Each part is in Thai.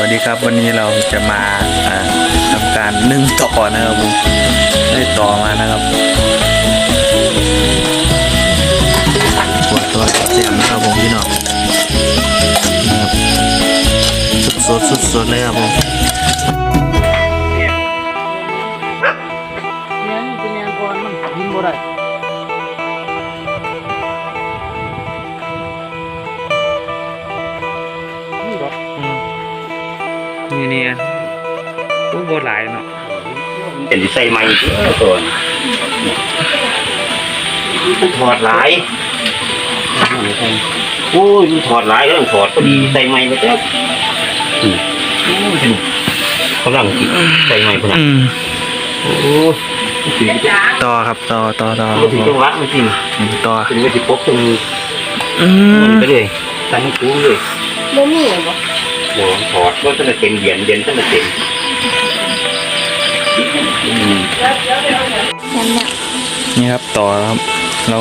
วัสดีครับวันนี้เราจะมาอ่าทำการนึ่งต่อนะครับผมได้ต่อมานะครับปวดตัวเสียงนะครับผมพี่น้องนะครับสดสดสุดสดเลยครับผม นี่นี่ผู้โบราณเนาะเป็นใส่ไม้เออก่อนมันถอดหลายโอ้ยมันถอดหลายก็ต้องถอดพอดีใส่ไม้ไปเจ้าอืมโอ้ยเขาลังกินใส่ไม้พนักอืมโอ้ยถึงต่อครับต่อต่อต่อถึงตรงรักมันจริงอืมต่อถึงไม่ติดปกตรงอืมันมไปเลยตั้งคูเลยบ่มีบ่ โอ้ถอดก็ตั้งแต่เต็มเย็นเย็นตั้งแต่เต็มอืมแม่นเนี่ยนี่ครับต่อครับ เรา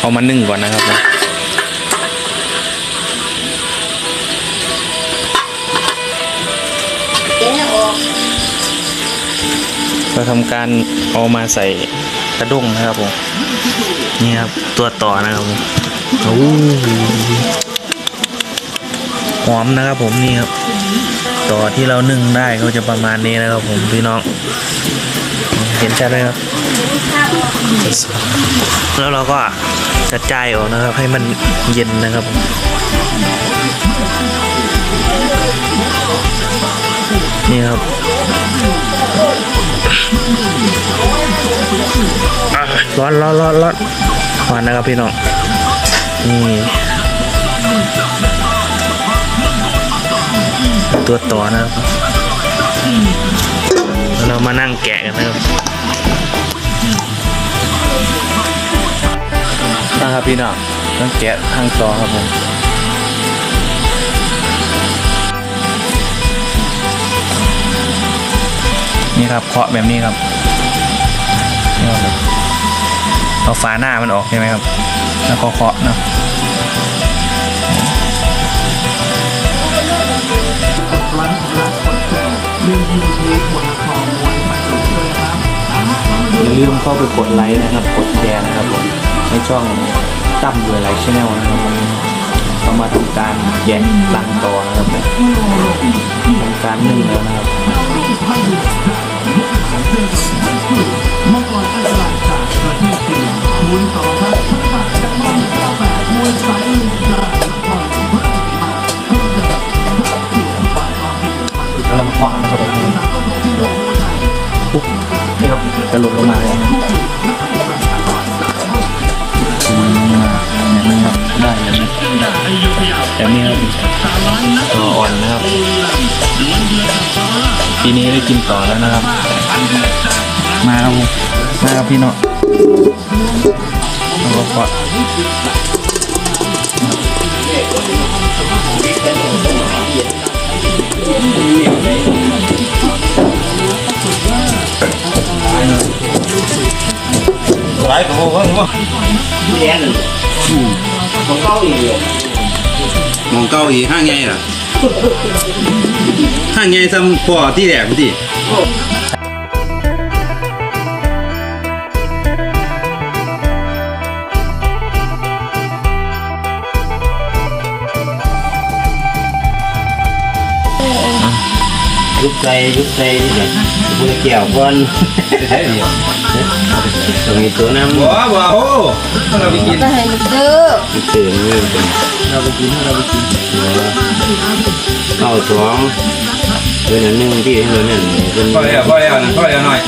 เอามานึ่งก่อนนะครับผมเจ๊ออกเราทำการเอามาใส่กระด้งนะครับผมนี่ครับตัวต่อนะครับผมโอ้ หอมนะครับผมนี่ครับ ต่อที่เรานึ่งได้ก็จะประมาณนี้นะครับผมพี่น้อง เห็นชัดไหมครับ แล้วเราก็กระจายออกนะครับ ให้มันเย็นนะครับนี่ครับร้อนร้อนร้อนร้อนร้อนนะครับพี่น้องนี่ ตัวต่อนะครับเรามานั่งแกะกันนะครับนะครับพี่น้องต้องแกะข้างต่อครับผมนี่ครับเคาะแบบนี้ครับนี่ครับเอาฝาหน้ามันออกใช่ไหมครับ แล้วก็เคาะนะ อย่าลืมเข้าไปกดไลค์นะครับ กดแชร์นะครับผมในช่องตั้มด้วยไลค์ชแนลนะครับผมเข้ามาทำการแยกลังต่อนะครับทำการนึ่งแล้วนะครับ หลุดลงมาเลยนะอืมแบบนี้ครับได้แบบนี้แบบนี้ครับตัวอ่อนนะครับปีนี้ได้กินต่อแล้วนะครับ มาครับมาครับพี่เนาะแล้วก็กอดหลายของเมองเก้าอีห้างไงล่ะห้างไงซ้ำพอที่แหลกพี่ที่ ยุบใจยุบใจเนี่ยบุญเกี่ยวก่อนตรงนี้ตัวน้ำว้าวว้าวเราไปกินก็ให้มันซื้อตื่นนี่เป็นเราไปกินเราไปกินเอาสองเดือนหนึ่งที่เดือนนั้นเป็นพอแล้วพอแล้วนะพอแล้วหน่อย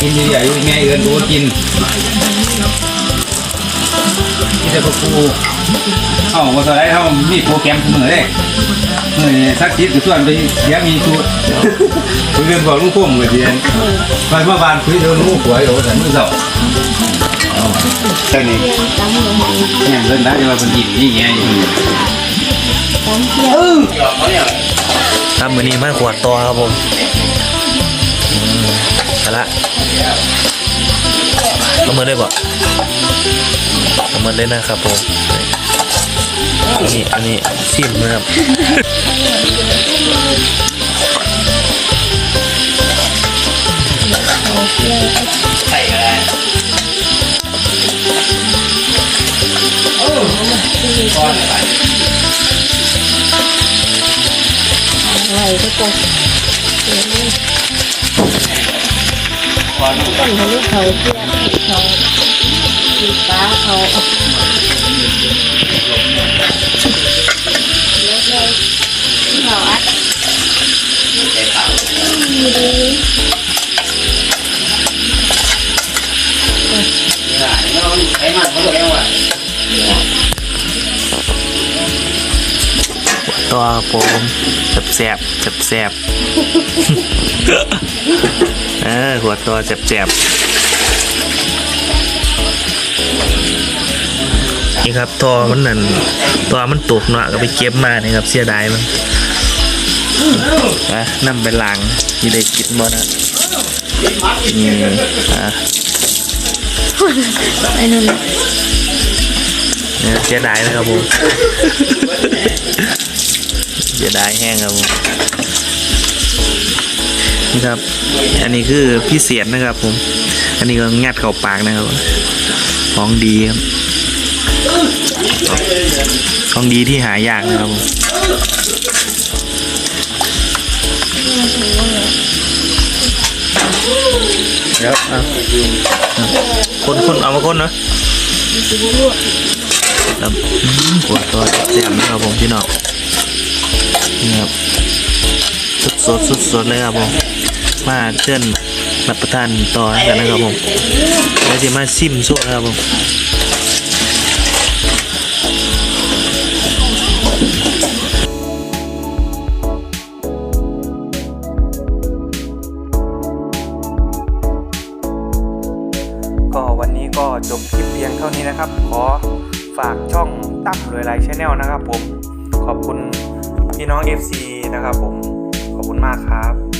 กินใหญ่ๆอยู่ไงเอินดูกิน นี่แต่พวกกูเอ้าว่าสไลด์เขามีโปรแกรมเสมอเลยเมื่อสักทิศกับส่วนไปเสียมีชุดคุยเรื่องบอกลุงพุ่มกับเดียนไปเมื่อวานคุยเรื่องลุงหวยโอ้แต่มือเสาแค่นี้ตั้งลงมาเนี่ยเรื่องนั้นจะมาเป็นอิ่มนี่ไงตั้งเที่ยวครับมือนี้มาขวดตัวครับผมอืมเอาละ เอามือได้บ่เอามือได้นะครับผมนนี้อันนี้ซิมนะครับใส่อะไรไหวทุกคนเดี๋ยวนี้ก่ อนต้นเขาลูกเขาเพื่อนเขาตีป้าเขาแล้วเลยเขาอัดใส่ขาวดีดีนี่ล่ะแล้วไอ้มันเขาบอกแล้วว่า ตัวผมแสบแสบแสบๆเออหัวตัวแสบแสบๆนี่ครับตัวมันนั่นตัวมันตกเนาะก็ไปเก็บมานี่ครับ เสียดายมันนะนำไปล้างที่ได้กินบ่นะนี่อะไอ้นั่นเนี่ยเสียดายนะครับผมเสียดายแห้งครับผมนี่ครับ อันนี้คือพิเศษนะครับผม อันนี้ก็งัดเข้าปากนะครับ ของดีครับ ของดีที่หายากนะครับผมเดี๋ยวเอาเอาคนคนเอามาคนเนาะครับอืมหัวตัวแจ่มนะครับผมพี่น้อง นี่ครับสดสดสดสดเลยครับผมมาเชิญรับประทานต่อกันนะครับผมแล้วจะมาซิมสู้นะครับผมก็วันนี้ก็จบคลิปเพียงเท่านี้นะครับ ขอฝากช่องตั้มรวยไลชาแนลนะครับผม ขอบคุณ พี่น้อง FC นะครับผม ขอบคุณมากครับ